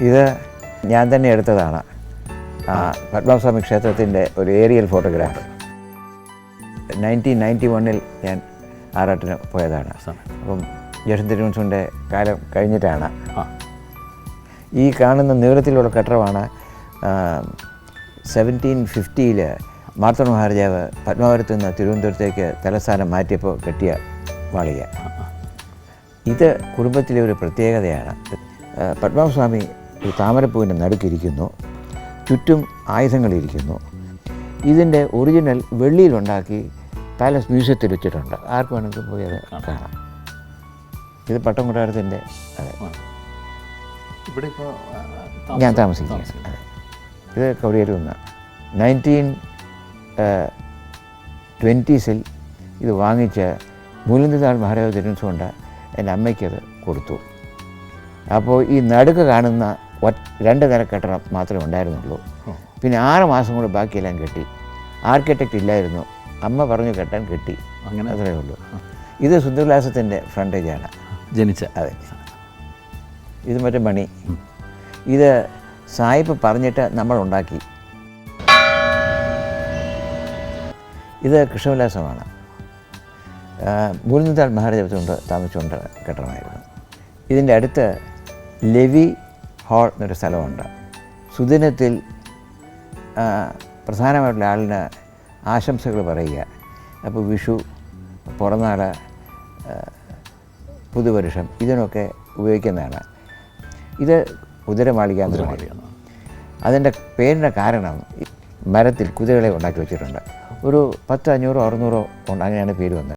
ഇത് ഞാൻ തന്നെ എടുത്തതാണ്. പത്മസ്വാമി ക്ഷേത്രത്തിന്റെ ഒരു ഏരിയൽ ഫോട്ടോഗ്രാഫ് നയന്റീൻ നയന്റി വണ്ണിൽ ഞാൻ ആറാട്ടിന് പോയതാണ്. അപ്പം ജേഷൻ തിരുവൻസിന്റെ കാലം കഴിഞ്ഞിട്ടാണ്. ഈ കാണുന്ന നീളത്തിലുള്ള കെട്ടറമാണ് സെവന്റീൻ ഫിഫ്റ്റിയിൽ മാർത്തൺ മഹാരാജാവ് പത്മാവരത്ത് നിന്ന് തിരുവനന്തപുരത്തേക്ക് തലസ്ഥാനം മാറ്റിയപ്പോൾ കെട്ടിയ മാളിക ഇത് കുടുംബത്തിലെ ഒരു പ്രത്യേകതയാണ്. ആ, ഒരു താമരപ്പൂവിന്റെ നടുക്കിരിക്കുന്നു ചുറ്റും ആയുധങ്ങളിരിക്കുന്നു ഇതിന്റെ ഒറിജിനൽ വെള്ളിയിലുണ്ടാക്കി പാലസ് മ്യൂസിയത്തിൽ വെച്ചിട്ടുണ്ട്. ആർക്ക് വേണമെങ്കിലും പോയി അത് കാണാം. ഇത് പട്ടംകുട്ടാരത്തിന്റെ അതെ. ഇവിടെ ഇപ്പോൾ ഞാൻ താമസിക്കുക അതെ. ഇത് കവടിയേരി ഒന്ന് നയന്റീൻ ട്വന്റീസിൽ ഇത് വാങ്ങിച്ച് മൂലന്തിനാൾ മഹാരാജ തിരുവനന്തപുരം എന്റെ അമ്മയ്ക്കത് കൊടുത്തു. അപ്പോൾ ഈ നടുക്ക് കാണുന്ന രണ്ട് നില കെട്ടണം മാത്രമേ ഉണ്ടായിരുന്നുള്ളൂ. പിന്നെ ആറ് മാസം കൂടെ ബാക്കിയെല്ലാം കെട്ടി. ആർക്കിടെക്റ്റ് ഇല്ലായിരുന്നു. അമ്മ പറഞ്ഞു കെട്ടാൻ കെട്ടി. അങ്ങനെ? അത്രയേ ഉള്ളൂ. ഇത് സുന്ദരവിലാസത്തിന്റെ ഫ്രണ്ടേജാണ്. ജനിച്ച? അതെ. ഇത് മറ്റേ മണി. ഇത് സായിപ്പ് പറഞ്ഞിട്ട് നമ്മൾ ഉണ്ടാക്കി. ഇത് കൃഷ്ണവിലാസമാണ്. മൂലനിത്താൾ മഹാരാജാവത്തുകൊണ്ട് താമസിച്ചുകൊണ്ട് കെട്ടണമായിരുന്നു. ഇതിന്റെ അടുത്ത് ലെവി ഹാൾ എന്നൊരു സ്ഥലമുണ്ട്. സുദിനത്തിൽ പ്രധാനമായിട്ടുള്ള ആളിന് ആശംസകൾ പറയുക. അപ്പോൾ വിഷു പുറനാട് പുതുവരുഷം പുതുവർഷം ഇതിനൊക്കെ ഉപയോഗിക്കുന്നതാണ്. ഇത് കുതിരമാളികാന്തരമാണ് അതിന്റെ പേരിന്റെ കാരണം മരത്തിൽ കുതിരകളെ ഉണ്ടാക്കി വെച്ചിട്ടുണ്ട്. ഒരു പത്ത് അഞ്ഞൂറോ അറുന്നൂറോ ഉണ്ട് അങ്ങനെയാണ് പേര് വന്നത്.